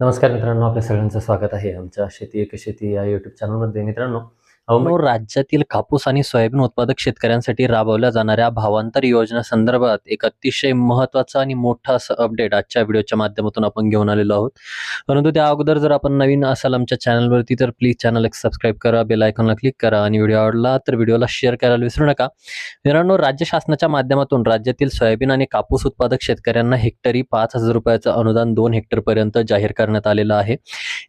नमस्कार मित्रांनो आपल्या सगळ्यांचं स्वागत आहे आमच्या शेती एक शेती या युट्यूब चॅनलमध्ये मित्रांनो राज्यातील कापूस आणि सोयाबीन उत्पादक शेतकऱ्यांसाठी राबवल्या जाणाऱ्या भावांतर योजना संदर्भात एक अतिशय महत्वाचं आणि मोठं असं अपडेट आजच्या व्हिडिओच्या माध्यमातून आपण घेऊन आलेलो आहोत. परंतु त्या अगोदर जर आपण नवीन असाल आमच्या चॅनलवरती तर प्लीज चॅनल एक सबस्क्राईब करा बेल आयकॉनला क्लिक करा आणि व्हिडिओ आवडला तर व्हिडिओला शेअर करायला विसरू नका. मित्रांनो राज्य शासनाच्या माध्यमातून राज्यातील सोयाबीन आणि कापूस उत्पादक शेतकऱ्यांना हेक्टरी पाच हजार रुपयाचं अनुदान दोन हेक्टरपर्यंत जाहीर करण्यात आलेलं आहे.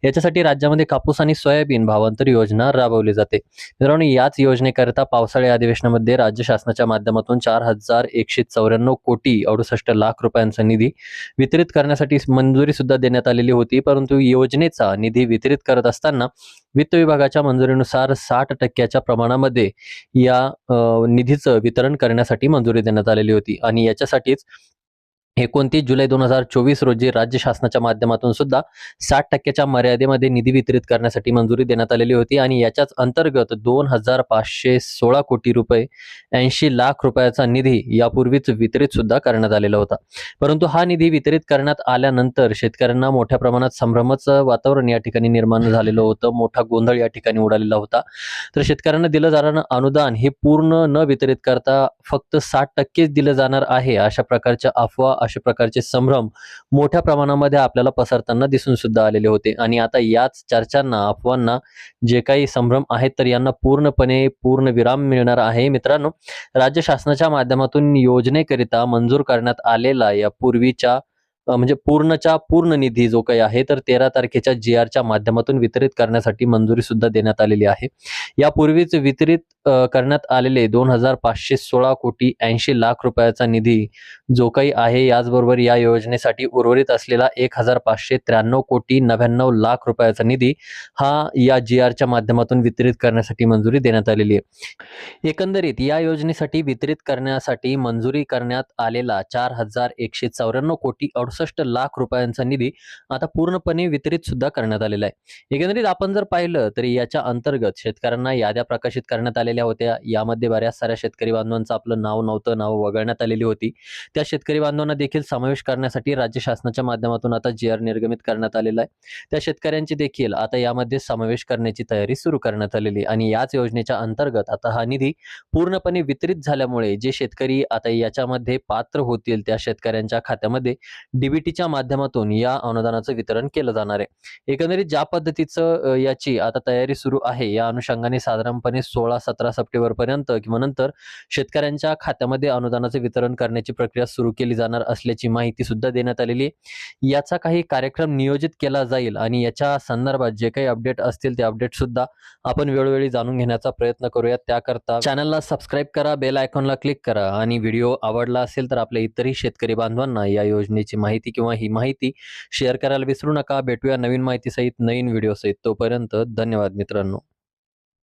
याच्यासाठी राज्यामध्ये कापूस आणि सोयाबीन भावांतर योजना राबवली जाते. मित्रांनो याच योजनेकरिता पावसाळी अधिवेशनामध्ये राज्य शासनाच्या माध्यमातून चार हजार एकशे चौऱ्याण्णव कोटी अडुसष्ट लाख रुपयांचा निधी वितरित करण्यासाठी मंजुरी सुद्धा देण्यात आलेली होती. परंतु योजनेचा निधी वितरित करत असताना वित्त विभागाच्या मंजुरीनुसार साठ टक्क्याच्या प्रमाणामध्ये या निधीचं वितरण करण्यासाठी मंजुरी देण्यात आलेली होती. आणि याच्यासाठीच एकोणतीस जुलै दोन हजार चोवीस रोजी राज्य शासनाच्या माध्यमातून सुद्धा साठ टक्क्याच्या मर्यादेमध्ये निधी वितरित करण्यासाठी मंजुरी देण्यात आलेली होती आणि याच्याच अंतर्गत दोन हजार पाचशे सोळा कोटी रुपये ऐंशी लाख रुपयाचा निधी यापूर्वीच वितरित सुद्धा करण्यात आलेला होता. परंतु हा निधी वितरित करण्यात आल्यानंतर शेतकऱ्यांना मोठ्या प्रमाणात संभ्रमाचं वातावरण या ठिकाणी निर्माण झालेलं होतं. मोठा गोंधळ या ठिकाणी उडालेला होता. तर शेतकऱ्यांना दिलं जाणारं अनुदान हे पूर्ण न वितरित करता फक्त साठ टक्केच दिलं जाणार आहे अशा प्रकारच्या अफवा अशा प्रकारचे संभ्रम मोठ्या प्रमाणामध्ये आपल्याला पसरताना दिसून सुद्धा आलेले होते. आणि आता याच चर्चांना अफवांना जे काही संभ्रम आहेत तर यांना पूर्णपणे पूर्ण विराम मिळणार आहे. मित्रांनो राज्य शासनाच्या माध्यमातून योजनेकरिता मंजूर करण्यात आलेला या पूर्वीच्या म्हणजे पूर्णच्या पूर्ण निधी जो काही आहे तर तेरा तारखेच्या जी आरच्या माध्यमातून वितरित करण्यासाठी मंजुरी सुद्धा देण्यात आलेली आहे. यापूर्वीच वितरित करण्यात आलेले दोन हजार पाचशे सोळा कोटी ऐंशी लाख रुपयाचा निधी जो काही आहे याचबरोबर या योजनेसाठी उर्वरित असलेला एक हजार पाचशे त्र्याण्णव कोटी नव्याण्णव लाख रुपयाचा निधी हा या जी आरच्या माध्यमातून वितरित करण्यासाठी मंजुरी देण्यात आलेली आहे. एकंदरीत या योजनेसाठी वितरित करण्यासाठी मंजुरी करण्यात आलेला चार हजार एकशे चौऱ्याण्णव कोटी अडुसष्ट चौसष्ट लाख रुपयांचा निधी आता पूर्णपणे वितरित सुद्धा करण्यात आलेला आहे. एकंदरीत आपण जर पाहिलं तरी याच्या अंतर्गत शेतकऱ्यांना याद्या प्रकाशित करण्यात आलेल्या होत्या. यामध्ये बऱ्याच साऱ्या शेतकरी बांधवांचं आपलं नाव नव्हतं नाव वगळण्यात आलेली होती. त्या शेतकरी बांधवांना देखील समावेश करण्यासाठी राज्य शासनाच्या माध्यमातून आता जी आर निर्गमित करण्यात आलेला आहे. त्या शेतकऱ्यांची देखील आता यामध्ये समावेश करण्याची तयारी सुरू करण्यात आलेली आणि याच योजनेच्या अंतर्गत आता हा निधी पूर्णपणे वितरित झाल्यामुळे जे शेतकरी आता याच्यामध्ये पात्र होतील त्या शेतकऱ्यांच्या खात्यामध्ये डीबीटीच्या माध्यमातून या अनुदानाचं वितरण केलं जाणार आहे. एकंदरीत ज्या पद्धतीचं याची आता तयारी सुरू आहे या अनुषंगाने साधारणपणे सोळा सतरा सप्टेंबर पर्यंत किंवा नंतर शेतकऱ्यांच्या खात्यामध्ये अनुदानाचे वितरण करण्याची प्रक्रिया सुरू केली जाणार असल्याची माहिती सुद्धा देण्यात आलेली आहे. याचा काही कार्यक्रम नियोजित केला जाईल आणि याच्या संदर्भात जे काही अपडेट असतील ते अपडेट सुद्धा आपण वेळोवेळी जाणून घेण्याचा प्रयत्न करूया त्याकरता चॅनलला सबस्क्राईब करा बेल आयकॉनला क्लिक करा आणि व्हिडिओ आवडला असेल तर आपल्या इतरही शेतकरी बांधवांना या योजनेची माहिती माहिती किंवा ही माहिती शेअर करायला विसरू नका. भेटूया नवीन माहितीसहित नवीन व्हिडिओसहित तोपर्यंत धन्यवाद मित्रांनो.